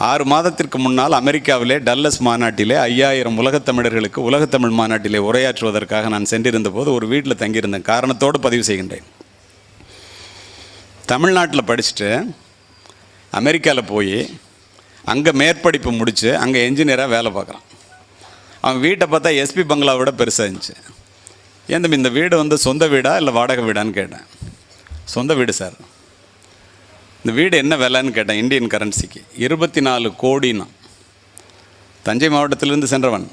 ஆறு மாதத்திற்கு முன்னால் அமெரிக்காவிலே டல்லஸ் மாநாட்டிலே ஐயாயிரம் உலகத் தமிழர்களுக்கு உலகத்தமிழ் மாநாட்டிலே உரையாற்றுவதற்காக நான் சென்றிருந்த போது ஒரு வீட்டில் தங்கியிருந்தேன். காரணத்தோடு பதிவு செய்கின்றேன். தமிழ்நாட்டில் படிச்சுட்டு அமெரிக்காவில் போய் அங்கே மேற்படிப்பு முடித்து அங்கே என்ஜினியராக வேலை பார்க்குறான். அவன் வீட்டை பார்த்தா எஸ்பி பங்களா விட பெருசாக இருந்துச்சு. ஏன் தம்பி இந்த வீடு வந்து சொந்த வீடா இல்லை வாடகை வீடான்னு கேட்டேன். சொந்த வீடு சார். இந்த வீடு என்ன விலைன்னு கேட்டேன் இந்தியன் கரன்சிக்கு இருபத்தி நாலு கோடினா. தஞ்சை மாவட்டத்திலிருந்து சென்றவன்.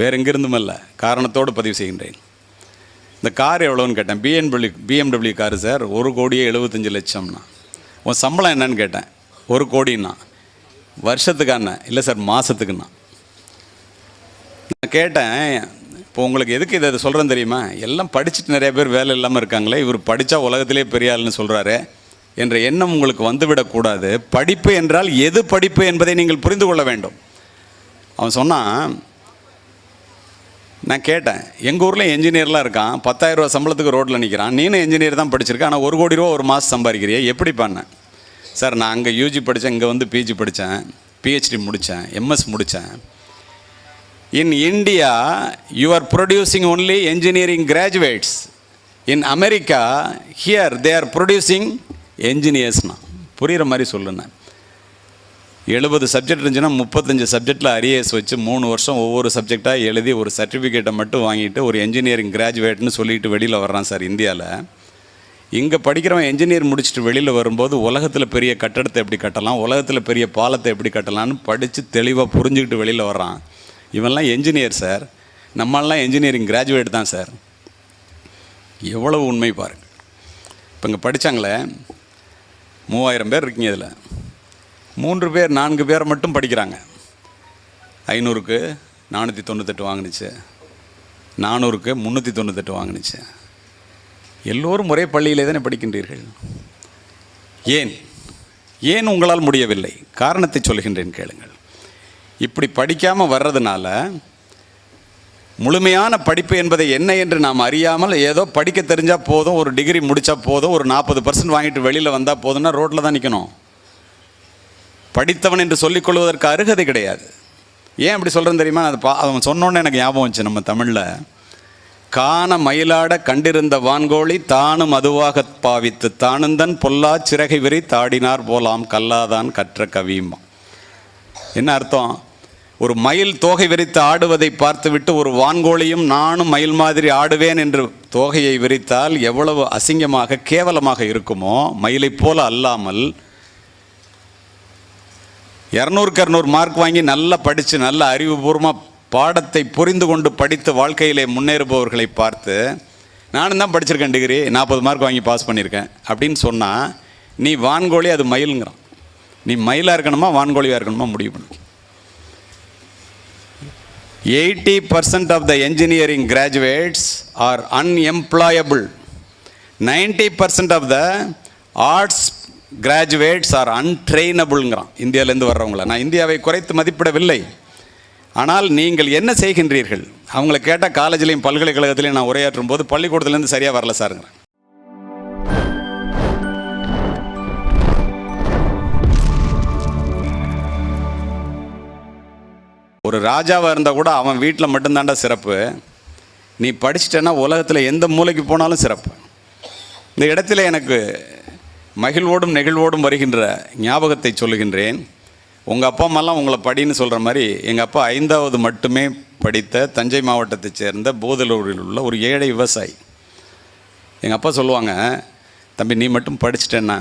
வேறு எங்கிருந்தும் அல்ல. காரணத்தோடு பதிவு செய்கின்றேன். இந்த கார் எவ்வளோன்னு கேட்டேன். பிஎன்டபிள்யூ பிஎம்டபிள்யூ காரு சார் ஒரு கோடியே எழுபத்தஞ்சு லட்சம்னா. உன் சம்பளம் என்னன்னு கேட்டேன். ஒரு கோடின்னா வருஷத்துக்கான இல்லை சார் மாதத்துக்குண்ணா நான் கேட்டேன் இப்போ உங்களுக்கு எதுக்கு இதை சொல்கிறேன் தெரியுமா? எல்லாம் படிச்சுட்டு நிறைய பேர் வேலை இல்லாமல் இருக்காங்களே. இவர் படித்தா உலகத்திலே பெரிய ஆள்னு சொல்கிறாரு என்ற எண்ணம் உங்களுக்கு வந்துவிடக்கூடாது படிப்பு என்றால் எது படிப்பு என்பதை நீங்கள் புரிந்து கொள்ள வேண்டும். அவன் சொன்னான் நான் கேட்டேன். எங்கள் ஊரில் என்ஜினியர்லாம் இருக்கான். பத்தாயிரம் ரூபா சம்பளத்துக்கு ரோட்டில் நிற்கிறான் நீனும் என்ஜினியர் தான் படிச்சிருக்கேன் ஆனால் ஒரு கோடி ரூபா ஒரு மாதம் சம்பாதிக்கிறியே. எப்படி பண்ணேன் சார் நான் அங்கே யூஜி படித்தேன் இங்கே வந்து பிஜி படித்தேன் பிஹெச்டி முடித்தேன் எம்எஸ் முடித்தேன் in India you are producing only engineering graduates in America here they are producing என்ஜினியர்ஸ்னா புரிகிற மாதிரி சொல்லுனேன் எழுபது சப்ஜெக்ட் இருந்துச்சுன்னா முப்பத்தஞ்சு சப்ஜெக்டில் அரியர்ஸ் வச்சு மூணு வருஷம் ஒவ்வொரு சப்ஜெக்டாக எழுதி ஒரு சர்டிஃபிகேட்டை மட்டும் வாங்கிட்டு ஒரு என்ஜினியரிங் கிராஜுவேட்னு சொல்லிட்டு வெளியில் வர்றான் சார் இந்தியாவில் இங்கே படிக்கிறவன் என்ஜினியர் முடிச்சுட்டு வெளியில் வரும்போது உலகத்தில் பெரிய கட்டடத்தை எப்படி கட்டலாம் உலகத்தில் பெரிய பாலத்தை எப்படி கட்டலாம்னு படித்து தெளிவாக புரிஞ்சுக்கிட்டு வெளியில் வர்றான். இவன்லாம் என்ஜினியர் சார். நம்மளாம் என்ஜினியரிங் கிராஜுவேட் தான் சார். எவ்வளவு உண்மை பாருங்கள் இப்போ இங்கே படித்தாங்களே மூவாயிரம் பேர் இருக்கீங்க இதில். மூன்று பேர் நான்கு பேர் மட்டும் படிக்கிறாங்க. ஐநூறுக்கு நானூற்றி தொண்ணூத்தெட்டு வாங்கினுச்சு. நானூறுக்கு முந்நூற்றி தொண்ணூத்தெட்டு வாங்கினுச்சு. எல்லோரும் ஒரே பள்ளியிலே தானே படிக்கின்றீர்கள். ஏன்? ஏன் உங்களால் முடியவில்லை? காரணத்தை சொல்கின்றேன் கேளுங்கள். இப்படி படிக்காமல் வர்றதுனால முழுமையான படிப்பு என்பதை என்ன என்று நாம் அறியாமல் ஏதோ படிக்க தெரிஞ்சால் போதும் ஒரு டிகிரி முடித்தா போதும் ஒரு நாற்பது பர்சன்ட் வாங்கிட்டு வெளியில் வந்தால் போதும்னா ரோட்டில் தான் நிற்கணும் படித்தவன் என்று சொல்லிக்கொள்வதற்கு அருகதை கிடையாது. ஏன் அப்படி சொல்கிறேன் தெரியுமா? அது பா அவன் சொன்னோன்னே எனக்கு ஞாபகம் வந்துச்சு நம்ம தமிழில். காண மயிலாட கண்டிருந்த வான்கோழி தானும் அதுவாக பாவித்து தானுந்தன் பொல்லா சிறகை விரி தாடினார் போலாம் கல்லாதான் கற்ற கவியுமா என்ன அர்த்தம்? ஒரு மயில் தோகை விரித்து ஆடுவதை பார்த்துவிட்டு ஒரு வான்கோழியும் நானும் மயில் மாதிரி ஆடுவேன் என்று தோகையை விரித்தால் எவ்வளவு அசிங்கமாக கேவலமாக இருக்குமோ? மயிலைப் போல அல்லாமல். இரநூறுக்கு இரநூறு மார்க் வாங்கி நல்லா படித்து நல்ல அறிவுபூர்வமாக பாடத்தை புரிந்து கொண்டு படித்து வாழ்க்கையிலே முன்னேறுபவர்களை பார்த்து நானும் தான் படிச்சிருக்கேன் டிகிரி நாற்பது மார்க் வாங்கி பாஸ் பண்ணியிருக்கேன் அப்படின்னு சொன்னால் நீ வான்கோழி அது மயிலுங்கிறான். நீ மயிலாக இருக்கணுமா வான்கோழியாக இருக்கணுமா முடிவு பண்ணு. Eighty percent of the engineering graduates are unemployable ninety percent of the arts graduates are அன்ட்ரெயினபுள்ங்கிறான் இந்தியாவிலேருந்து வர்றவங்கள. நான் இந்தியாவை குறைத்து மதிப்பிடவில்லை. ஆனால் நீங்கள் என்ன செய்கின்றீர்கள்? அவங்கள கேட்டால் காலேஜ்லேயும் பல்கலைக்கழகத்திலையும் நான் உரையாற்றும் போது பள்ளிக்கூடத்துலேருந்து சரியாக வரல சாருங்கிறேன் ஒரு ராஜாவாக இருந்தால் கூட அவன் வீட்டில் மட்டும்தான்டா சிறப்பு. நீ படிச்சிட்டேன்னா உலகத்தில் எந்த மூலைக்கு போனாலும் சிறப்பு. இந்த இடத்துல எனக்கு மகிழ்வோடும் நெகிழ்வோடும் வருகின்ற ஞாபகத்தை சொல்லுகின்றேன். உங்கள் அப்பா அம்மாலாம் உங்களை படின்னு சொல்கிற மாதிரி எங்கள் அப்பா ஐந்தாவது மட்டுமே படித்த தஞ்சை மாவட்டத்தைச் சேர்ந்த போதலூரில் உள்ள ஒரு ஏழை விவசாயி. எங்கள் அப்பா சொல்லுவாங்க தம்பி நீ மட்டும் படிச்சிட்டேன்னா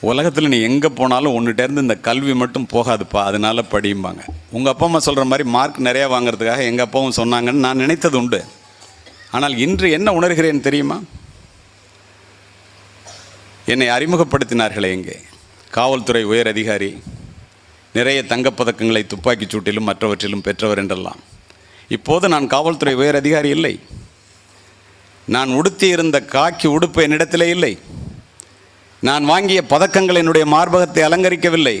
உலகத்தில் நீ எங்கே போனாலும் ஒன்றுட்டேருந்து இந்த கல்வி மட்டும் போகாதுப்பா அதனால படியும்பாங்க. உங்கள் அப்பா அம்மா சொல்கிற மாதிரி மார்க் நிறையா வாங்குறதுக்காக எங்கள் அப்பாவும் சொன்னாங்கன்னு நான் நினைத்தது உண்டு. ஆனால் இன்று என்ன உணர்கிறேன் தெரியுமா? என்னை அறிமுகப்படுத்தினார்களே இங்கே. காவல்துறை உயர் அதிகாரி நிறைய தங்கப்பதக்கங்களை துப்பாக்கிச் சூட்டிலும் மற்றவற்றிலும் பெற்றவர் என்றெல்லாம். இப்போது நான் காவல்துறை உயர் அதிகாரி இல்லை. நான் உடுத்தியிருந்த காக்கி உடுப்பு என்னிடத்திலே இல்லை. நான் வாங்கிய பதக்கங்கள் என்னுடைய மார்பகத்தை அலங்கரிக்கவில்லை.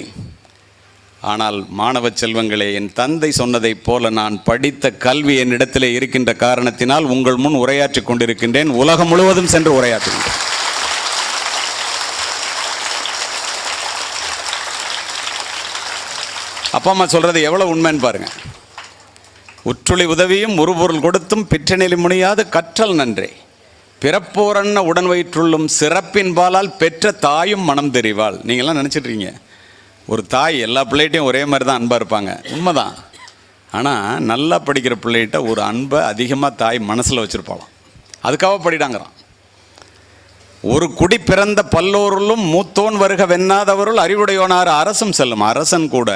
ஆனால் மாணவ செல்வங்களே என் தந்தை சொன்னதைப் போல நான் படித்த கல்வி என்னிடத்திலே இருக்கின்ற காரணத்தினால் உங்கள் முன் உரையாற்றிக் கொண்டிருக்கின்றேன். உலகம் முழுவதும் சென்று உரையாற்றுகின்றேன் அப்பா அம்மா சொல்கிறது எவ்வளோ உண்மைன்னு பாருங்க. உற்றுளி உதவியும் உருபொருள் கொடுத்தும் பிற்றநிலை முனியாது கற்றல் நன்றே. பிறப்போரன்ன உடன் வயிற்றுள்ளும் சிறப்பின் பாலால் பெற்ற தாயும் மனம் தெரிவாள். நீங்கள்லாம் நினச்சிட்ருக்கீங்க. ஒரு தாய் எல்லா பிள்ளைகிட்டையும் ஒரே மாதிரி தான் அன்பாக இருப்பாங்க. உண்மைதான். ஆனால் நல்லா படிக்கிற பிள்ளைகிட்ட ஒரு அன்பை அதிகமாக தாய் மனசில் வச்சுருப்பாளாம். அதுக்காக படிடாங்கிறான். ஒரு குடி பிறந்த பல்லோருளும் மூத்தோன் வருக வெண்ணாதவருள் அறிவுடையோனார் அரசும் செல்லும். அரசன் கூட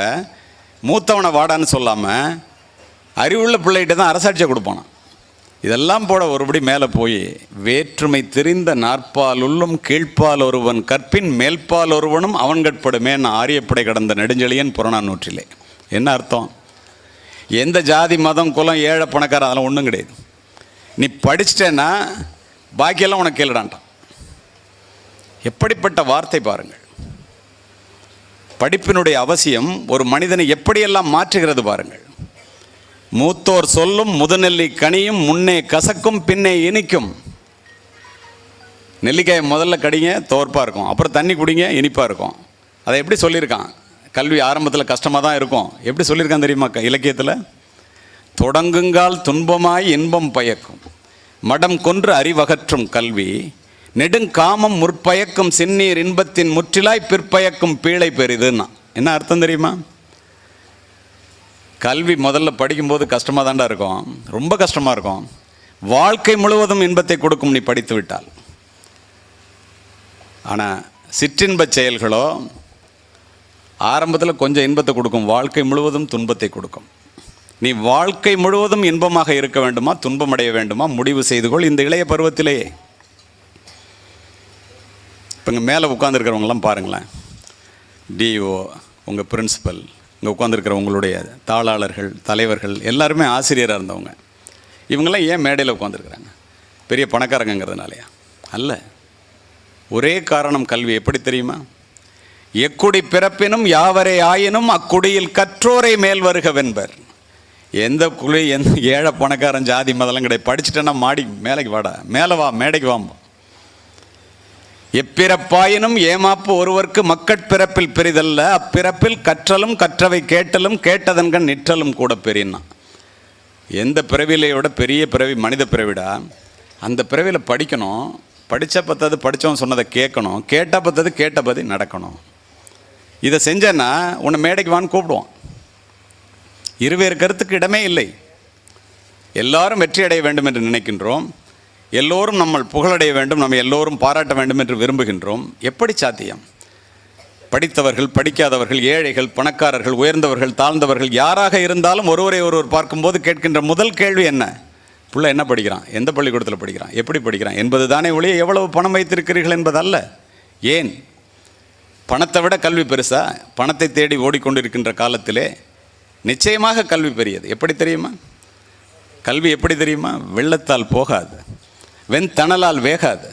மூத்தவனை வாடான்னு சொல்லாமல் அறிவுள்ள பிள்ளைகிட்ட தான் அரசாட்சியை கொடுப்பானான் இதெல்லாம் போட ஒருபடி மேலே போய் வேற்றுமை தெரிந்த நாற்பால் உள்ளும் கீழ்ப்பால் ஒருவன் கற்பின் மேல்பால் ஒருவனும் அவன் கட்படுமே நான் ஆரியப்படை கடந்த நெடுஞ்செழியன் புறநானூற்றிலே. என்ன அர்த்தம்? எந்த ஜாதி மதம் குலம் ஏழை பணக்காரன் அதெல்லாம் ஒன்றும் கிடையாது. நீ படிச்சிட்டேன்னா பாக்கியெல்லாம் உனக்கு கேளுடான்ட்டான். எப்படிப்பட்ட வார்த்தை பாருங்கள். படிப்பினுடைய அவசியம் ஒரு மனிதனை எப்படியெல்லாம் மாற்றுகிறது பாருங்கள். மூத்தோர் சொல்லும் முதுநெல்லி கனியும் முன்னே கசக்கும் பின்னே இனிக்கும். நெல்லிக்காயை முதல்ல கடிங்க தோற்பாக இருக்கும். அப்புறம் தண்ணி குடிங்க இனிப்பாக இருக்கும். அதை எப்படி சொல்லியிருக்கான்? கல்வி ஆரம்பத்தில் கஷ்டமாக தான் இருக்கும். எப்படி சொல்லியிருக்கான் தெரியுமா க- இலக்கியத்தில்? தொடங்குங்கால் துன்பமாய் இன்பம் பயக்கும். மடம் கொன்று அறிவகற்றும் கல்வி. நெடுங்காமம் முற்பயக்கும் சின்னீர் இன்பத்தின் முற்றிலாய் பிற்பயக்கும் பீழை பெரிதுன்னா. என்ன அர்த்தம் தெரியுமா? கல்வி முதல்ல படிக்கும்போது கஷ்டமாக தாண்டா இருக்கும். ரொம்ப கஷ்டமாக இருக்கும். வாழ்க்கை முழுவதும் இன்பத்தை கொடுக்கும் நீ படித்து விட்டால். ஆனால் சிற்றின்பச் செயல்களோ ஆரம்பத்தில் கொஞ்சம் இன்பத்தை கொடுக்கும். வாழ்க்கை முழுவதும் துன்பத்தை கொடுக்கும். நீ வாழ்க்கை முழுவதும் இன்பமாக இருக்க வேண்டுமா? துன்பமடைய வேண்டுமா? முடிவு செய்து கொள் இந்த இளைய பருவத்திலேயே இப்போ இங்கே மேலே உட்காந்துருக்கிறவங்களாம் பாருங்களேன். டிஓ உங்கள் பிரின்சிபல் இங்கே உட்காந்துருக்கிற உங்களுடைய தாளாளர்கள் தலைவர்கள் எல்லாருமே ஆசிரியராக இருந்தவங்க. இவங்கெல்லாம் ஏன் மேடையில் உட்காந்துருக்குறாங்க பெரிய பணக்காரங்கிறதுனாலையா அல்ல. ஒரே காரணம் கல்வி. எப்படி தெரியுமா? எக்குடி பிறப்பினும் யாவரே ஆயினும் அக்குடியில் கற்றோரை மேல் வருகவென்பர் எந்த குழி எந்த ஏழை பணக்காரன் ஜாதி மதெல்லாம் கிடையாது. படிச்சுட்டேன்னா மாடி மேலைக்கு வாடா. மேலே வா மேடைக்கு வாம்பா. எப்பிறப்பாயினும் ஏமாப்பு ஒருவர்க்கு மக்கட்பிறப்பில் பெரிதல்ல அப்பிறப்பில் கற்றலும் கற்றவை கேட்டலும் கேட்டதன்கண் நிற்றலும் கூட பெரியனா எந்த பிறவிலையோட பெரிய பிறவி மனித பிறவிடா? அந்த பிறவியில் படிக்கணும். படித்த பத்தது படித்தவன் சொன்னதை கேட்கணும். கேட்ட பத்தது கேட்ட பதி நடக்கணும். இதை செஞ்சேன்னா உன்னை மேடைக்கு வான்னு கூப்பிடுவான். இருவேறு கருத்துக்கு இடமே இல்லை. எல்லாரும் வெற்றி அடைய வேண்டும் என்று நினைக்கின்றோம். எல்லோரும் நம்ம புகழடைய வேண்டும் நம்ம எல்லோரும் பாராட்ட வேண்டும் என்று விரும்புகின்றோம். எப்படி சாத்தியம்? படித்தவர்கள் படிக்காதவர்கள் ஏழைகள் பணக்காரர்கள் உயர்ந்தவர்கள் தாழ்ந்தவர்கள் யாராக இருந்தாலும் ஒருவரை ஒருவர் பார்க்கும்போது கேட்கின்ற முதல் கேள்வி என்ன? புள்ள என்ன படிக்கிறான்? எந்த பள்ளிக்கூடத்தில் படிக்கிறான்? எப்படி படிக்கிறான்? என்பது தானே ஒழிய எவ்வளவு பணம் வைத்திருக்கிறீர்கள் என்பதல்ல. ஏன்? பணத்தை விட கல்வி பெருசா? பணத்தை தேடி ஓடிக்கொண்டிருக்கின்ற காலத்திலே நிச்சயமாக கல்வி பெரியது. எப்படி தெரியுமா? கல்வி எப்படி தெரியுமா? வெள்ளத்தால் போகாது. வெண்தணலால் வேகாது.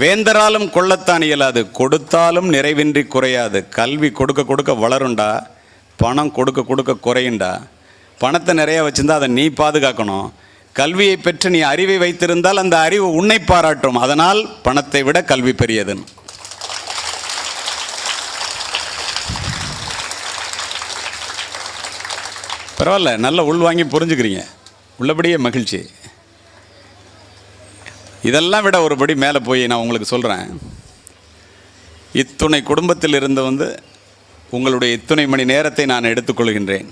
வேந்தராலும் கொள்ளத்தான் இயலாது கொடுத்தாலும் நிறைவின்றி குறையாது. கல்வி கொடுக்க கொடுக்க வளருண்டா பணம் கொடுக்க கொடுக்க குறையுண்டா. பணத்தை நிறைய வச்சுருந்தா அதை நீ பாதுகாக்கணும். கல்வியை பெற்று நீ அறிவை வைத்திருந்தால் அந்த அறிவு உன்னை பாராட்டும். அதனால் பணத்தை விட கல்வி பெரியதுன்னு பரவாயில்ல நல்ல உள்வாங்கி புரிஞ்சுக்கிறீங்க. உள்ளபடியே மகிழ்ச்சி. இதெல்லாம் விட ஒருபடி மேலே போய் நான் உங்களுக்கு சொல்கிறேன் இத்துணை குடும்பத்தில் இருந்து வந்து உங்களுடைய இத்துணை மணி நேரத்தை நான் எடுத்துக்கொள்கின்றேன்.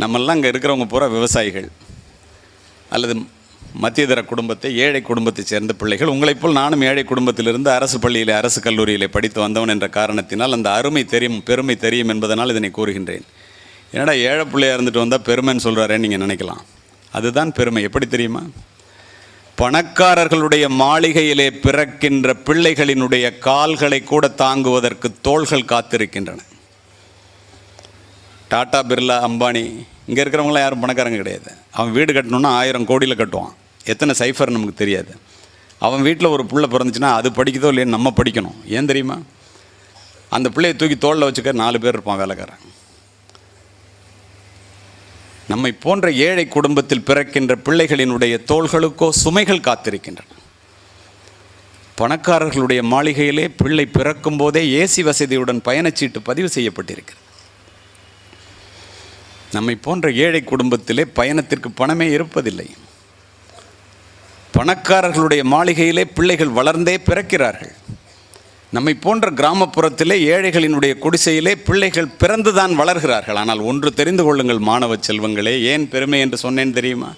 நம்மெல்லாம் இங்கே இருக்கிறவங்க பூரா விவசாயிகள். அல்லது மத்தியதர குடும்பத்தை ஏழை குடும்பத்தைச் சேர்ந்த பிள்ளைகள். உங்களைப் போல் நானும் ஏழை குடும்பத்திலிருந்து அரசு பள்ளியிலே அரசு கல்லூரியிலே படித்து வந்தவன் என்ற காரணத்தினால் அந்த அருமை தெரியும் பெருமை தெரியும் என்பதனால் இதனை கூறுகின்றேன். என்னடா ஏழை பிள்ளையாக இருந்துட்டு வந்தால் பெருமைன்னு சொல்கிறாரேன்னு நீங்கள் நினைக்கலாம். அதுதான் பெருமை. எப்படி தெரியுமா? பணக்காரர்களுடைய மாளிகையிலே பிறக்கின்ற பிள்ளைகளினுடைய கால்களை கூட தாங்குவதற்கு தோள்கள் காத்திருக்கின்றன. டாடா பிர்லா அம்பானி இங்கே இருக்கிறவங்களாம் யாரும் பணக்காரங்க கிடையாது. அவன் வீடு கட்டணுன்னா ஆயிரம் கோடியில் கட்டுவான். எத்தனை சைஃபர் நமக்கு தெரியாது. அவன் வீட்டில் ஒரு பிள்ளை பிறந்துச்சுன்னா அது படிக்குதோ இல்லையோ நம்ம படிக்கணும். ஏன் தெரியுமா? அந்த பிள்ளையை தூக்கி தோளில் வச்சுக்க நாலு பேர் இருப்பான் வேலைக்காரன். நம்மை போன்ற ஏழை குடும்பத்தில் பிறக்கின்ற பிள்ளைகளினுடைய தோள்களுக்கோ சுமைகள் காத்திருக்கின்றன. பணக்காரர்களுடைய மாளிகையிலே பிள்ளை பிறக்கும் போதே ஏசி வசதியுடன் பயணச்சீட்டு பதிவு செய்யப்பட்டிருக்கிறது. நம்மை போன்ற ஏழை குடும்பத்திலே பயணத்திற்கு பணமே இருப்பதில்லை. பணக்காரர்களுடைய மாளிகையிலே பிள்ளைகள் வளர்ந்தே பிறக்கிறார்கள். நம்மை போன்ற கிராமப்புறத்திலே ஏழைகளினுடைய குடிசையிலே பிள்ளைகள் பிறந்துதான் வளர்கிறார்கள். ஆனால் ஒன்று தெரிந்து கொள்ளுங்கள் மாணவ செல்வங்களே ஏன் பெருமை என்று சொன்னேன் தெரியுமா?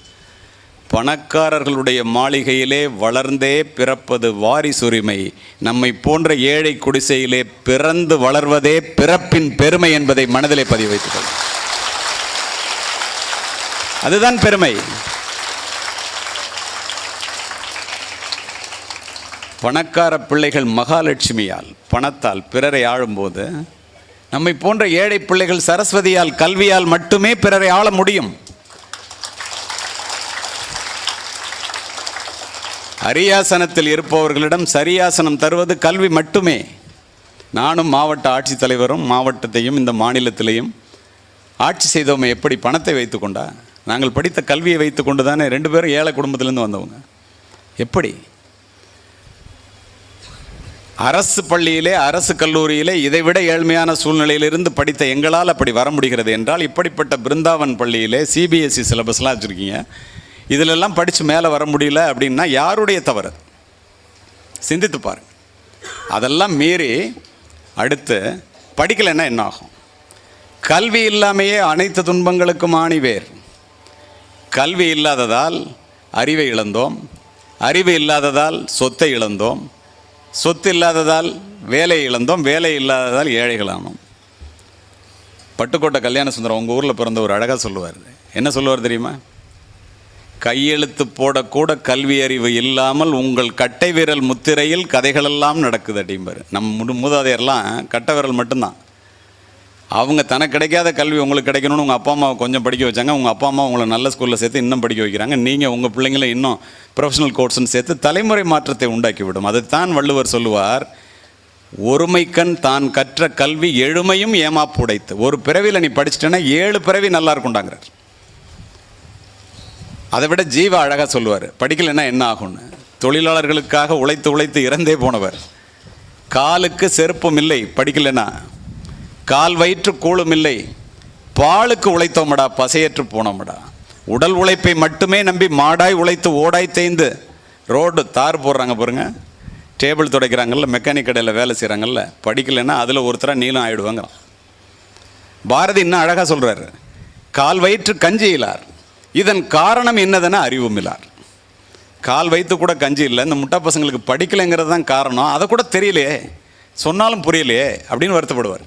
பணக்காரர்களுடைய மாளிகையிலே வளர்ந்தே பிறப்பது வாரிசுரிமை நம்மை போன்ற ஏழை குடிசையிலே பிறந்து வளர்வதே பிறப்பின் பெருமை என்பதை மனதிலே பதிவு வைத்துக்கொள் அதுதான் பெருமை. பணக்கார பிள்ளைகள் மகாலட்சுமியால் பணத்தால் பிறரை ஆளும்போது நம்மை போன்ற ஏழை பிள்ளைகள் சரஸ்வதியால் கல்வியால் மட்டுமே பிறரை ஆள முடியும். அரியாசனத்தில் இருப்பவர்களிடம் சரியாசனம் தருவது கல்வி மட்டுமே. நானும் மாவட்ட ஆட்சித்தலைவரும் மாவட்டத்தையும் இந்த மாநிலத்திலையும் ஆட்சி செய்தவங்க எப்படி பணத்தை வைத்துக்கொண்டா? நாங்கள் படித்த கல்வியை வைத்துக்கொண்டு தானே ரெண்டு பேரும் ஏழை குடும்பத்திலேருந்து வந்தவங்க. எப்படி? அரசு பள்ளியிலே அரசு கல்லூரியிலே இதைவிட ஏழ்மையான சூழ்நிலையிலிருந்து படித்த எங்களால் அப்படி வர முடிகிறது என்றால் இப்படிப்பட்ட பிருந்தாவன் பள்ளியிலே சிபிஎஸ்சி சிலபஸ்லாம் வச்சுருக்கீங்க. இதிலெல்லாம் படித்து மேலே வர முடியல அப்படின்னா யாருடைய தவறு? சிந்தித்து பாருங்க. அதெல்லாம் மீறி அடுத்து படிக்கலைன்னா என்ன ஆகும் கல்வி இல்லாமையே அனைத்து துன்பங்களுக்கும் ஆணிவேர் கல்வி இல்லாததால் அறிவை இழந்தோம். அறிவு இல்லாததால் சொத்தை இழந்தோம். சொத்து இல்லாததால் வேலை இழந்தோம் வேலை இல்லாததால் ஏழைகளானோம் பட்டுக்கோட்டை கல்யாண சுந்தரம் உங்கள் ஊரில் பிறந்த ஒரு அழகாக சொல்லுவார். என்ன சொல்லுவார் தெரியுமா? கையெழுத்து போடக்கூட கல்வி அறிவு இல்லாமல் உங்கள் கட்டை விரல் முத்திரையில் கதைகளெல்லாம் நடக்குது அப்படிம்பார். நம் முடு மூதாதையர்லாம் கட்டை விரல் மட்டும்தான். அவங்க தனக்கு கிடைக்காத கல்வி உங்களுக்கு கிடைக்கணும்னு உங்கள் அப்பா அம்மாவை கொஞ்சம் படிக்க வச்சாங்க. உங்கள் அப்பா அம்மா உங்களை நல்ல ஸ்கூலில் சேர்த்து இன்னும் படிக்க வைக்கிறாங்க. நீங்கள் உங்கள் பிள்ளைங்களை இன்னும் ப்ரொஃபஷனல் கோர்ஸ்னு சேர்த்து தலைமுறை மாற்றத்தை உண்டாக்கி விடும். அதைத்தான் வள்ளுவர் சொல்லுவார் ஒருமைக்கண் தான் கற்ற கல்வி எழுமையும் ஏமாப்பு உடைத்து. ஒரு பிறவியில் நீ படிச்சிட்டேன்னா ஏழு பிறவி நல்லா இருக்குண்டாங்கிறார் அதை விட ஜீவா அழகாக சொல்லுவார் படிக்கலைன்னா என்ன ஆகும்னு? தொழிலாளர்களுக்காக உழைத்து உழைத்து இறந்தே போனவர். காலுக்கு செருப்பும் இல்லை படிக்கலைன்னா கால் வயிற்று கூழுமில்லை பாலுக்கு உழைத்தோமடா பசையற்று போனோமடா. உடல் உழைப்பை மட்டுமே நம்பி மாடாய் உழைத்து ஓடாய் தேய்ந்து ரோடு தார் போடுறாங்க பாருங்க. டேபிள் துடைக்கிறாங்கல்ல மெக்கானிக் கடையில் வேலை செய்கிறாங்கல்ல படிக்கலைன்னா அதில் ஒருத்தராக நீளம் ஆகிடுவாங்க பாரதி இன்னும் அழகாக சொல்கிறாரு கால் வயிற்று கஞ்சி இல்லார் இதன் காரணம் என்னதுன்னா அறிவும் இல்லார் கால் வைத்து கூட கஞ்சி இல்லை இந்த முட்டா பசங்களுக்கு படிக்கலைங்கிறது தான் காரணம். அதை கூட தெரியலையே சொன்னாலும் புரியலையே அப்படின்னு வருத்தப்படுவார்.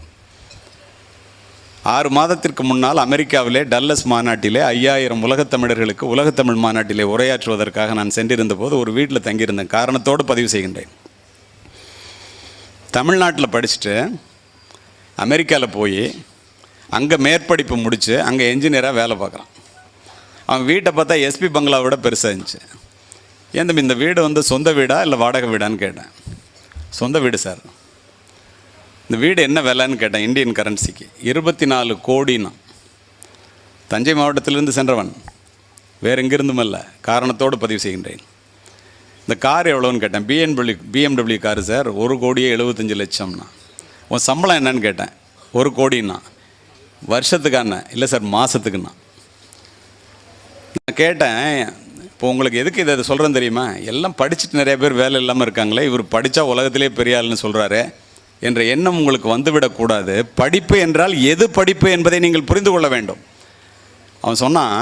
ஆறு மாதத்திற்கு முன்னால் அமெரிக்காவிலே டல்லஸ் மாநாட்டிலே ஐயாயிரம் உலகத்தமிழர்களுக்கு உலகத்தமிழ் மாநாட்டிலே உரையாற்றுவதற்காக நான் சென்றிருந்த போது ஒரு வீட்டில் தங்கியிருந்தேன். காரணத்தோடு பதிவு செய்கின்றேன். தமிழ்நாட்டில் படிச்சுட்டு அமெரிக்காவில் போய் அங்கே மேற்படிப்பு முடித்து அங்கே என்ஜினியராக வேலை பார்க்குறான். அவன் வீட்டை பார்த்தா எஸ்பி பங்களா விட பெருசாக இருந்துச்சு. ஏன் தம்பி இந்த வீடு வந்து சொந்த வீடா இல்லை வாடகை வீடான்னு கேட்டேன். சொந்த வீடு சார். இந்த வீடு என்ன விலைன்னு கேட்டேன் இந்தியன் கரன்சிக்கு இருபத்தி நாலு கோடினா. தஞ்சை மாவட்டத்திலிருந்து சென்றவன். வேறு எங்கிருந்தும் அல்ல. காரணத்தோடு பதிவு செய்கின்றேன். இந்த கார் எவ்வளோன்னு கேட்டேன். பிஎன்டபிள்யூ பிஎம்டபிள்யூ காரு சார் ஒரு கோடியே எழுபத்தஞ்சு லட்சம்னா. உன் சம்பளம் என்னன்னு கேட்டேன். ஒரு கோடின்னா வருஷத்துக்கான இல்லை சார் மாதத்துக்குண்ணா நான் கேட்டேன் இப்போ உங்களுக்கு எதுக்கு இதை சொல்கிறேன் தெரியுமா? எல்லாம் படிச்சுட்டு நிறைய பேர் வேலை இல்லாமல் இருக்காங்களே. இவர் படித்தா உலகத்திலே பெரிய ஆள்னு சொல்கிறாரு என்ற எண்ணம் உங்களுக்கு வந்துவிடக்கூடாது படிப்பு என்றால் எது படிப்பு என்பதை நீங்கள் புரிந்து கொள்ள வேண்டும். அவன் சொன்னான்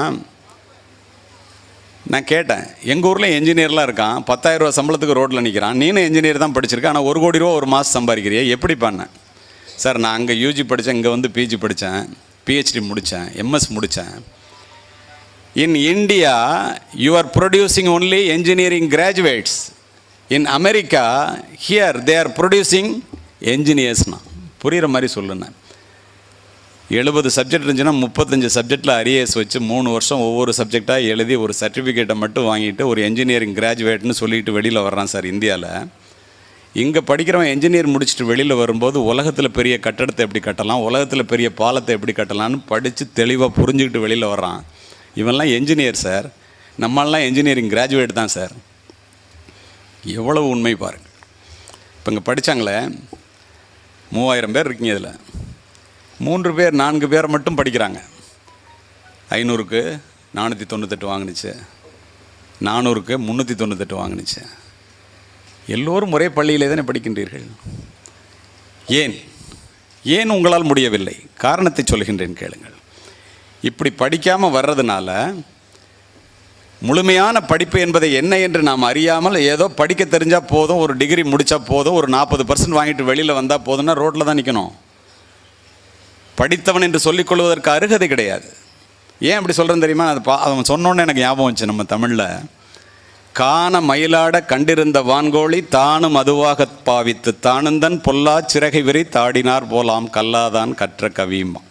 நான் கேட்டேன். எங்கள் ஊரில் என்ஜினியர்லாம் இருக்கான். பத்தாயிரம் ரூபா சம்பளத்துக்கு ரோட்டில் நிற்கிறான் நீனும் என்ஜினியர் தான் படிச்சிருக்கேன் ஆனால் ஒரு கோடி ரூபா ஒரு மாதம் சம்பாதிக்கிறியே? எப்படி பண்ணேன்? சார் நான் அங்கே யூஜி படித்தேன் இங்கே வந்து பிஜி படித்தேன் பிஹெச்டி முடித்தேன் எம்எஸ் முடித்தேன் in India you are producing only engineering graduates in America here they are producing என்ஜினியர்ஸ்னா புரிகிற மாதிரி சொல்லுனேன் எழுபது சப்ஜெக்ட் இருந்துச்சுன்னா முப்பத்தஞ்சு சப்ஜெக்டில் அரியர்ஸ் வச்சு மூணு வருஷம் ஒவ்வொரு சப்ஜெக்டாக எழுதி ஒரு சர்டிஃபிகேட்டை மட்டும் வாங்கிட்டு ஒரு என்ஜினியரிங் கிராஜுவேட்னு சொல்லிட்டு வெளியில் வர்றான் சார் இந்தியாவில் இங்கே படிக்கிறவன் என்ஜினியர் முடிச்சுட்டு வெளியில் வரும்போது உலகத்தில் பெரிய கட்டடத்தை எப்படி கட்டலாம் உலகத்தில் பெரிய பாலத்தை எப்படி கட்டலாம்னு படித்து தெளிவாக புரிஞ்சுக்கிட்டு வெளியில் வர்றான். இவன்லாம் என்ஜினியர் சார். நம்மளாம் என்ஜினியரிங் கிராஜுவேட் தான் சார். எவ்வளவு உண்மை பாருங்கள் இப்போ இங்கே படித்தாங்களே மூவாயிரம் பேர் இருக்கீங்க இதில். மூன்று பேர் நான்கு பேர் மட்டும் படிக்கிறாங்க. ஐநூறுக்கு நானூற்றி தொண்ணூத்தெட்டு வாங்கினுச்சு. நானூறுக்கு முந்நூற்றி தொண்ணூத்தெட்டு வாங்கினுச்சு. எல்லோரும் ஒரே பள்ளியிலே தானே படிக்கின்றீர்கள். ஏன்? ஏன் உங்களால் முடியவில்லை? காரணத்தை சொல்கின்றேன் கேளுங்கள். இப்படி படிக்காமல் வர்றதுனால முழுமையான படிப்பு என்பதை என்ன என்று நாம் அறியாமல் ஏதோ படிக்க தெரிஞ்சால் போதும் ஒரு டிகிரி முடித்தா போதும் ஒரு நாற்பது பர்சன்ட் வாங்கிட்டு வெளியில் வந்தால் போதும்னா ரோட்டில் தான் நிற்கணும் படித்தவன் என்று சொல்லிக்கொள்வதற்கு அருகதை கிடையாது. ஏன் அப்படி சொல்கிறேன் தெரியுமா? அது பா அவன் சொன்னோன்னே எனக்கு ஞாபகம் வந்துச்சு நம்ம தமிழில். காண மயிலாட கண்டிருந்த வான்கோழி தானும் அதுவாக பாவித்து தானுந்தன் பொல்லா சிறகை விரி தாடினார் போலாம் கல்லாதான் கற்ற கவியுமா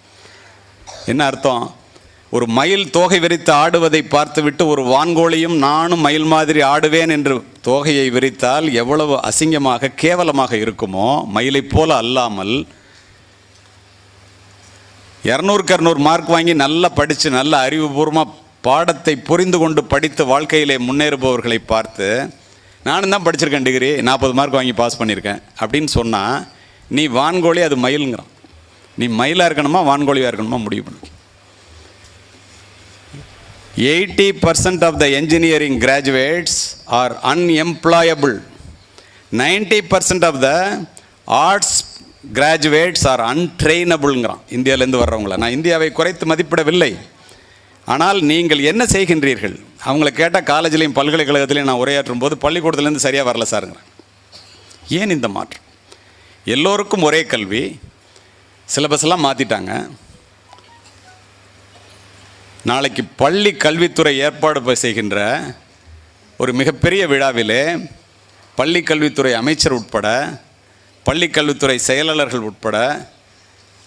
என்ன அர்த்தம்? ஒரு மயில் தோகை விரித்து ஆடுவதை பார்த்துவிட்டு ஒரு வான்கோழியும் நானும் மயில் மாதிரி ஆடுவேன் என்று தோகையை விரித்தால் எவ்வளவு அசிங்கமாக கேவலமாக இருக்குமோ? மயிலைப் போல அல்லாமல். இரநூறுக்கு இரநூறு மார்க் வாங்கி நல்லா படித்து நல்ல அறிவுபூர்வமாக பாடத்தை புரிந்து கொண்டு படித்து வாழ்க்கையிலே முன்னேறுபவர்களை பார்த்து நானும் தான் படிச்சிருக்கேன் டிகிரி நாற்பது மார்க் வாங்கி பாஸ் பண்ணியிருக்கேன் அப்படின்னு சொன்னால் நீ வான்கோழி அது மயிலுங்கிறான். நீ மயிலாக இருக்கணுமா வான்கோழியாக இருக்கணுமா முடிவு பண்ணு. Eighty percent of the engineering graduates are unemployable ninety percent of the arts graduates are அன்ட்ரெயினபுள்ங்கிறான் இந்தியாவிலேருந்து வர்றவங்கள. நான் இந்தியாவை குறைத்து மதிப்பிடவில்லை. ஆனால் நீங்கள் என்ன செய்கின்றீர்கள்? அவங்கள கேட்டால் காலேஜ்லேயும் பல்கலைக்கழகத்திலையும் நான் உரையாற்றும் போது பள்ளிக்கூடத்துலேருந்து சரியாக வரல சாருங்கிறேன் ஏன் இந்த மாற்றம்? எல்லோருக்கும் ஒரே கல்வி. சிலபஸ் எல்லாம் மாற்றிட்டாங்க நாளைக்கு பள்ளி கல்வித்துறை ஏற்பாடு செய்கின்ற ஒரு மிகப்பெரிய விழாவிலே பள்ளி கல்வித்துறை அமைச்சர் உட்பட பள்ளி கல்வித்துறை செயலாளர்கள் உட்பட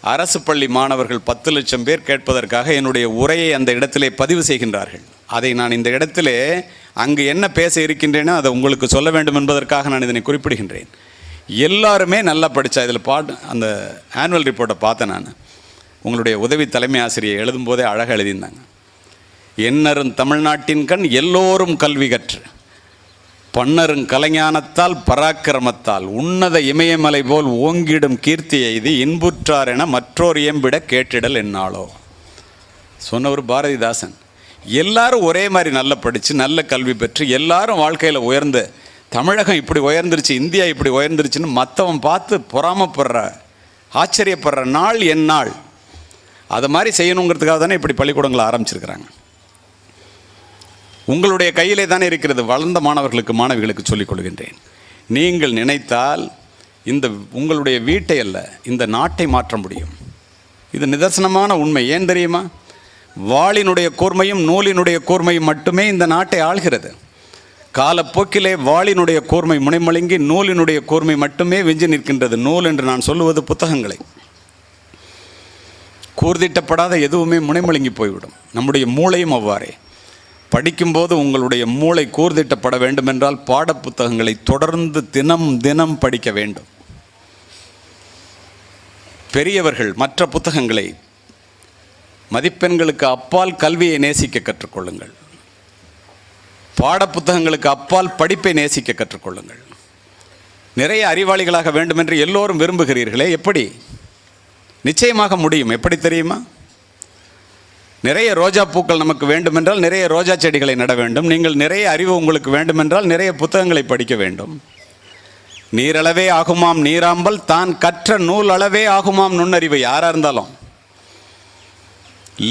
அரசு பள்ளி மாணவர்கள் பத்து லட்சம் பேர் கேட்பதற்காக என்னுடைய உரையை அந்த இடத்திலே பதிவு செய்கின்றார்கள். அதை நான் இந்த இடத்திலே அங்கு என்ன பேச இருக்கின்றேனோ அதை உங்களுக்கு சொல்ல வேண்டும் என்பதற்காக நான் இதனை குறிப்பிடுகின்றேன். எல்லாருமே நல்லா படித்தா இதில் பாட்டு அந்த ஆனுவல் ரிப்போர்ட்டை பார்த்தேன் நான். உங்களுடைய உதவி தலைமை ஆசிரியை எழுதும்போதே அழகாக எழுதியிருந்தாங்க. என்னரும் தமிழ்நாட்டின் கண் எல்லோரும் கல்வி கற்று பன்னரும் கலைஞானத்தால் பராக்கிரமத்தால் உன்னத இமயமலை போல் ஓங்கிடும் கீர்த்தி எய்தி இன்புற்றார் என மற்றோர் இயம்பிட கேட்டிடல் என்னாலோ? சொன்னவர் பாரதிதாசன். எல்லாரும் ஒரே மாதிரி நல்லா படித்து நல்ல கல்வி பெற்று எல்லாரும் வாழ்க்கையில் உயர்ந்து தமிழகம் இப்படி உயர்ந்துருச்சு இந்தியா இப்படி உயர்ந்துருச்சுன்னு மற்றவன் பார்த்து பொறாமப்படுற ஆச்சரியப்படுற நாள் என் நாள். அதை மாதிரி செய்யணுங்கிறதுக்காக தானே இப்படி பள்ளிக்கூடங்களை ஆரம்பிச்சிருக்கிறாங்க. உங்களுடைய கையிலே தானே இருக்கிறது வளர்ந்த மாணவர்களுக்கு மாணவிகளுக்கு சொல்லிக் கொள்கின்றேன். நீங்கள் நினைத்தால் இந்த உங்களுடைய வீட்டை அல்ல இந்த நாட்டை மாற்ற முடியும். இது நிதர்சனமான உண்மை. ஏன் தெரியுமா? வாளினுடைய கூர்மையும் நூலினுடைய கூர்மையும் மட்டுமே இந்த நாட்டை ஆள்கிறது. காலப்போக்கிலே வாளினுடைய கூர்மை முனைமழுங்கி நூலினுடைய கூர்மை மட்டுமே வெஞ்சி நிற்கின்றது. நூல் என்று நான் சொல்லுவது புத்தகங்களை. கூர்திட்டப்படாத எதுவுமே முனைமழுங்கி போய்விடும். நம்முடைய மூளையும் அவ்வாறே. படிக்கும்போது உங்களுடைய மூளை கூர்திட்டப்பட வேண்டுமென்றால் பாடப்புத்தகங்களை தொடர்ந்து தினம் தினம் படிக்க வேண்டும். பெரியவர்கள் மற்ற புத்தகங்களை மதிப்பெண்களுக்கு அப்பால் கல்வியை நேசிக்க கற்றுக்கொள்ளுங்கள். பாடப்புத்தகங்களுக்கு அப்பால் படிப்பை நேசிக்க கற்றுக்கொள்ளுங்கள். நிறைய அறிவாளிகளாக வேண்டுமென்று எல்லோரும் விரும்புகிறீர்களே எப்படி? நிச்சயமாக முடியும். எப்படி தெரியுமா? நிறைய ரோஜா பூக்கள் நமக்கு வேண்டுமென்றால் நிறைய ரோஜா செடிகளை நட வேண்டும். நீங்கள் நிறைய அறிவு உங்களுக்கு வேண்டுமென்றால் நிறைய புத்தகங்களை படிக்க வேண்டும். நீரளவே ஆகுமாம் நீராம்பல் தான் கற்ற நூல் அளவே ஆகுமாம் நுண்ணறிவு யாராக இருந்தாலும்.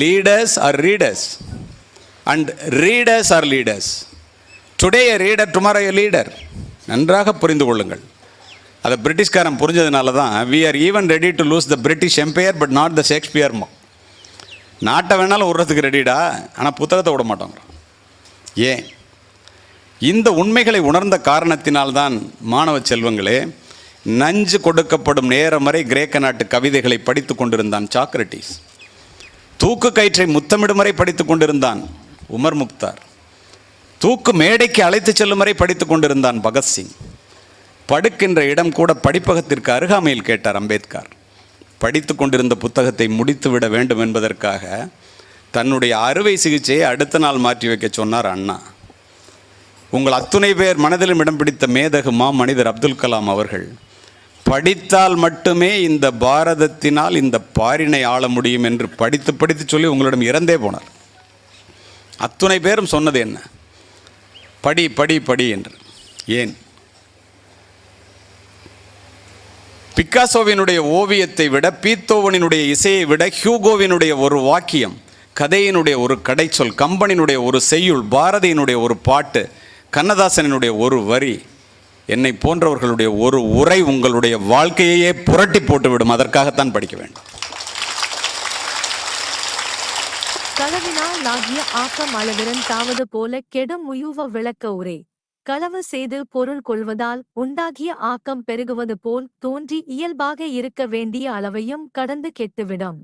Leaders are readers and readers are leaders today reader tomorrow leader நன்றாக புரிந்து கொள்ளுங்கள். அதை பிரிட்டிஷ்காரன் புரிஞ்சதுனால தான் we are even ready to lose the British empire but not the Shakespeare நாட்டை வேணாலும் விடுறதுக்கு ரெடிடா ஆனால் புத்தகத்தை விட மாட்டோங்கிறோம் ஏன்? இந்த உண்மைகளை உணர்ந்த காரணத்தினால்தான் மாணவ செல்வங்களே நஞ்சு கொடுக்கப்படும் நேரம் வரை கிரேக்க நாட்டு கவிதைகளை படித்து கொண்டிருந்தான் சாக்ரட்டிஸ் தூக்கு கயிற்றை முத்தமிடும் வரை படித்து கொண்டிருந்தான் உமர் முக்தார். தூக்கு மேடைக்கு அழைத்து செல்லும் வரை படித்து கொண்டிருந்தான் பகத்சிங். படுக்கின்ற இடம் கூட படிப்பகத்திற்கு அருகாமையில் கேட்டார் அம்பேத்கர். படித்து கொண்டிருந்த புத்தகத்தை முடித்துவிட வேண்டும் என்பதற்காக தன்னுடைய அறுவை சிகிச்சையை அடுத்த நாள் மாற்றி வைக்க சொன்னார் அண்ணா. உங்கள் அத்துணை பேர் மனதிலும் இடம் பிடித்த மேதகு மா மனிதர் அப்துல் கலாம் அவர்கள் படித்தால் மட்டுமே இந்த பாரதத்தினால் இந்த பாரினை ஆள முடியும் என்று படித்து படித்து சொல்லி உங்களிடம் இறந்தே போனார். அத்துணை பேரும் சொன்னது என்ன? படி படி படி என்று. ஏன்? பிக்காசோவினுடைய ஓவியத்தை விட பீத்தோவனினுடைய இசையை விட ஹியூகோவினுடைய ஒரு வாக்கியம் கதையினுடைய ஒரு கடைச்சொல் கம்பனினுடைய ஒரு செய்யுள் பாரதியினுடைய ஒரு பாட்டு கண்ணதாசனினுடைய ஒரு வரி என்னை போன்றவர்களுடைய ஒரு உரை உங்களுடைய வாழ்க்கையையே புரட்டி போட்டுவிடும். அதற்காகத்தான் படிக்க வேண்டும். களவினால் ஆகிய ஆக்கம் அளவிறன் தாவது போல கெடும் உயுவ விளக்க உரை. களவு செய்து பொருள் கொள்வதால் உண்டாகிய ஆக்கம் பெருகுவது போல் தோன்றி இயல்பாக இருக்க வேண்டிய அளவையும் கடந்து கெட்டுவிடும்.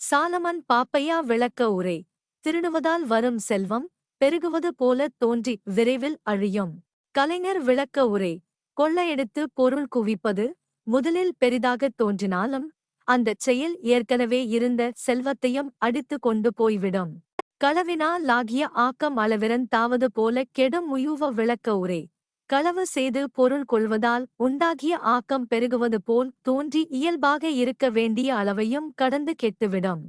சாலமன் பாப்பையா விளக்க உரை. திருடுவதால் வரும் செல்வம் பெருகுவது போல தோன்றி விரைவில் அழியும். கலைஞர் விளக்க உரை. கொள்ளையெடுத்து பொருள் குவிப்பது முதலில் பெரிதாகத் தோன்றினாலும் அந்தச் செயல் ஏற்கனவே இருந்த செல்வத்தையும் அடித்து கொண்டு போய்விடும். களவினால் லாகிய ஆக்கம் அளவிறன் தாவது போல கெடும் உயுவ விளக்க உரே. களவு செய்து பொருள் கொள்வதால் உண்டாகிய ஆக்கம் பெருகுவது போல் தோன்றி இயல்பாக இருக்க வேண்டிய அளவையும் கடந்து கெட்டுவிடும்.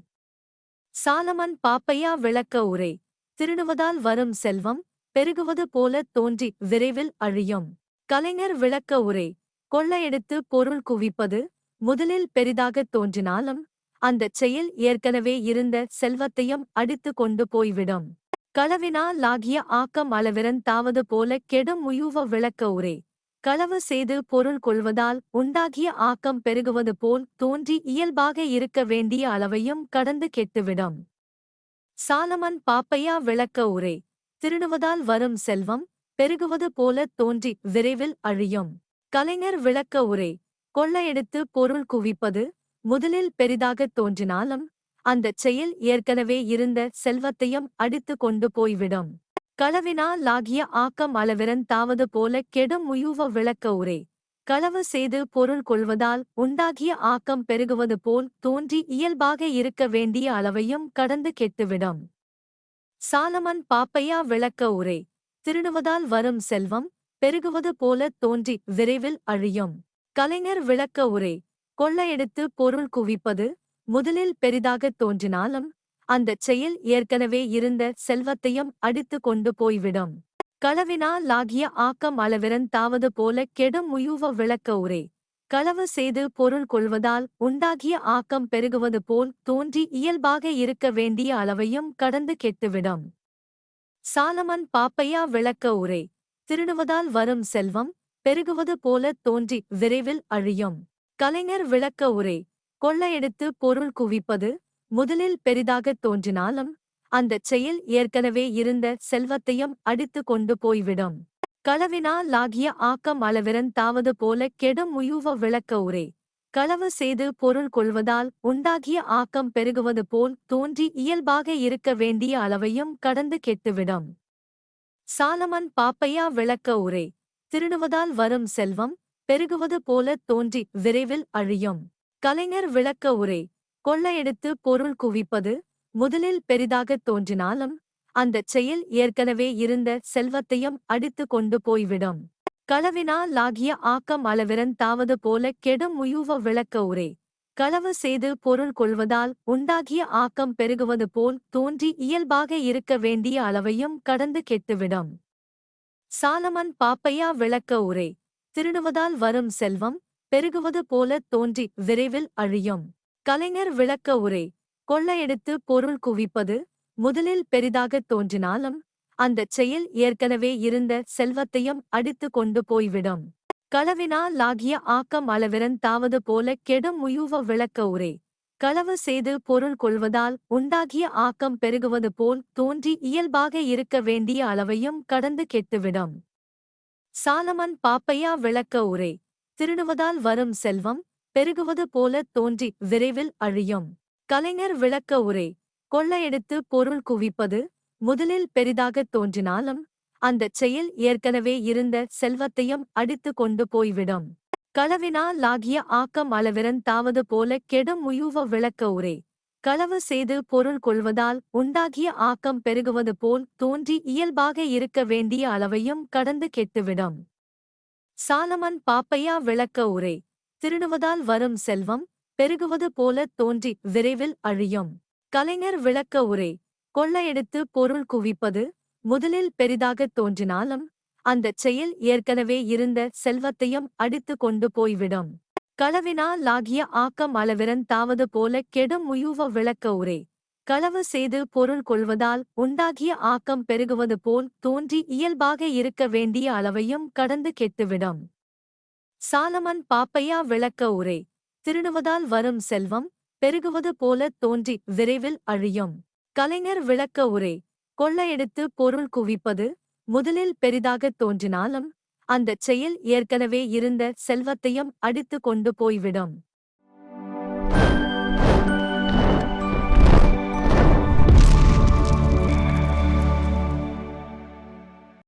சாலமன் பாப்பையா விளக்க உரை. திருடுவதால் வரும் செல்வம் பெருகுவது போல தோன்றி விரைவில் அழியும். கலைஞர் விளக்க உரை. கொள்ளையெடுத்து பொருள் குவிப்பது முதலில் பெரிதாகத் தோன்றினாலும் அந்தச் செயல் ஏற்கனவே இருந்த செல்வத்தையும் அடித்து கொண்டு போய்விடும். களவினால் லாகிய ஆக்கம் அளவிறன் தாவது போல கெடும் முயுவ விளக்க உரே. களவு செய்து பொருள் கொள்வதால் உண்டாகிய ஆக்கம் பெருகுவது போல் தோன்றி இயல்பாக இருக்க வேண்டிய அளவையும் கடந்து கெட்டுவிடும். சாலமன் பாப்பையா விளக்க உரே. திருடுவதால் வரும் செல்வம் பெருகுவது போல தோன்றி விரைவில் அழியும். கலைஞர் விளக்க உரே. கொள்ளையெடுத்து பொருள் குவிப்பது முதலில் பெரிதாகத் தோன்றினாலும் அந்தச் செயல் ஏற்கனவே இருந்த செல்வத்தையும் அடித்து கொண்டு போய்விடும். களவினால் லாகிய ஆக்கம் அளவிறன் தாவது போல கெடும் முயுவ விளக்க உரே. களவு செய்து பொருள் கொள்வதால் உண்டாகிய ஆக்கம் பெருகுவது போல் தோன்றி இயல்பாக இருக்க வேண்டிய அளவையும் கடந்து கெட்டுவிடும். சாலமன் பாப்பையா விளக்க உரை. திருடுவதால் வரும் செல்வம் பெருகுவது போல தோன்றி விரைவில் அழியும். கலைஞர் விளக்க உரே. கொள்ளையெடுத்து பொருள் குவிப்பது முதலில் பெரிதாகத் தோன்றினாலும் அந்தச் செயல் ஏற்கனவே இருந்த செல்வத்தையும் அடித்து கொண்டு போய்விடும். களவினால் லாகிய ஆக்கம் அளவிறன் தாவது போல கெடும் உயுவ விளக்க உரே. களவு செய்து பொருள் கொள்வதால் உண்டாகிய ஆக்கம் பெருகுவது போல் தோன்றி இயல்பாக இருக்க வேண்டிய அளவையும் கடந்து கெட்டுவிடும். சாலமன் பாப்பையா விளக்க உரே. திருடுவதால் வரும் செல்வம் பெருகுவது போல தோன்றி விரைவில் அழியும். கலைஞர் விளக்க உரை. கொள்ளையெடுத்து பொருள் குவிப்பது முதலில் பெரிதாகத் தோன்றினாலும் அந்தச் செயல் ஏற்கனவே இருந்த செல்வத்தையும் அடித்து கொண்டு போய்விடும். களவினால் லாகிய ஆக்கம் அளவிறன் தாவது போல கெடும் முயுவ விளக்க உரே. களவு செய்து பொருள் கொள்வதால் உண்டாகிய ஆக்கம் பெருகுவது போல் தோன்றி இயல்பாக இருக்க வேண்டிய அளவையும் கடந்து கெட்டுவிடும். சாலமன் பாப்பையா விளக்க உரை. திருடுவதால் வரும் செல்வம் பெருகுவது போல தோன்றி விரைவில் அழியும். கலைஞர் விளக்க உரே கொள்ளையெடுத்து பொருள் குவிப்பது முதலில் பெரிதாகத் தோன்றினாலும் அந்தச் செயல் ஏற்கனவே இருந்த செல்வத்தையும் அடித்து கொண்டு போய்விடும். களவினால் ஆக்கம் அளவிறன் தாவது போல கெடும் உயுவ விளக்க உரே களவு செய்து பொருள் கொள்வதால் உண்டாகிய ஆக்கம் பெருகுவது போல் தோன்றி இயல்பாக இருக்க வேண்டிய அளவையும் கடந்து கெட்டுவிடும். சாலமன் பாப்பையா விளக்க உரே திருடுவதால் வரும் செல்வம் பெருகுவது போல தோன்றி விரைவில் அழியும். கலைஞர் விளக்க உரே கொள்ளையெடுத்து பொருள் குவிப்பது முதலில் பெரிதாகத் தோன்றினாலும் அந்தச் செயல் ஏற்கனவே இருந்த செல்வத்தையும் அடித்து கொண்டு போய்விடும். களவினால் லாகிய ஆக்கம் அளவிறன் தாவது போல கெடும் உயுவ விளக்க உரே களவு செய்து பொருள் கொள்வதால் உண்டாகிய ஆக்கம் பெருகுவது போல் தோன்றி இயல்பாக இருக்க வேண்டிய அளவையும் கடந்து கெட்டுவிடும். சாலமன் பாப்பையா விளக்க உரே. திருடுவதால் வரும் செல்வம் பெருகுவது போல தோன்றி விரைவில் அழியும். கலைஞர் விளக்க உரே. கொள்ளையெடுத்து பொருள் குவிப்பது முதலில் பெரிதாகத் தோன்றினாலும் அந்தச் செயல் ஏற்கனவே இருந்த செல்வத்தையும் அடித்து கொண்டு போய்விடும். களவினால் லாகிய ஆக்கம் அளவிறன் தாவது போல கெடும் முயுவ விளக்க உரே. களவு செய்து பொருள் கொள்வதால் உண்டாகிய ஆக்கம் பெருகுவது போல் தோன்றி இயல்பாக இருக்க வேண்டிய அளவையும் கடந்து கெட்டுவிடும். சாலமன் பாப்பையா விளக்க உரை. திருடுவதால் வரும் செல்வம் பெருகுவது போல தோன்றி விரைவில் அழியும். கலைஞர் விளக்க உரை. கொள்ளையெடுத்து பொருள் குவிப்பது முதலில் பெரிதாகத் தோன்றினாலும் அந்தச் செயல் ஏற்கனவே இருந்த செல்வத்தையும் அடித்து கொண்டு போய்விடும். களவினால் லாகிய ஆக்கம் அளவிறன் தாவது போல கெடும் முயுவ விளக்க உரை. களவு செய்து பொருள் கொள்வதால் உண்டாகிய ஆக்கம் பெருகுவது போல் தோன்றி இயல்பாக இருக்க வேண்டிய அளவையும் கடந்து கெட்டுவிடும். சாலமன் பாப்பையா விளக்க உரை. திருடுவதால் வரும் செல்வம் பெருகுவது போல தோன்றி விரைவில் அழியும். கலைஞர் விளக்க உரை. கொள்ளையெடுத்து பொருள் குவிப்பது முதலில் பெரிதாகத் தோன்றினாலும் அந்தச் செயல் ஏற்கனவே இருந்த செல்வத்தையும் அடித்து கொண்டு போய்விடும்.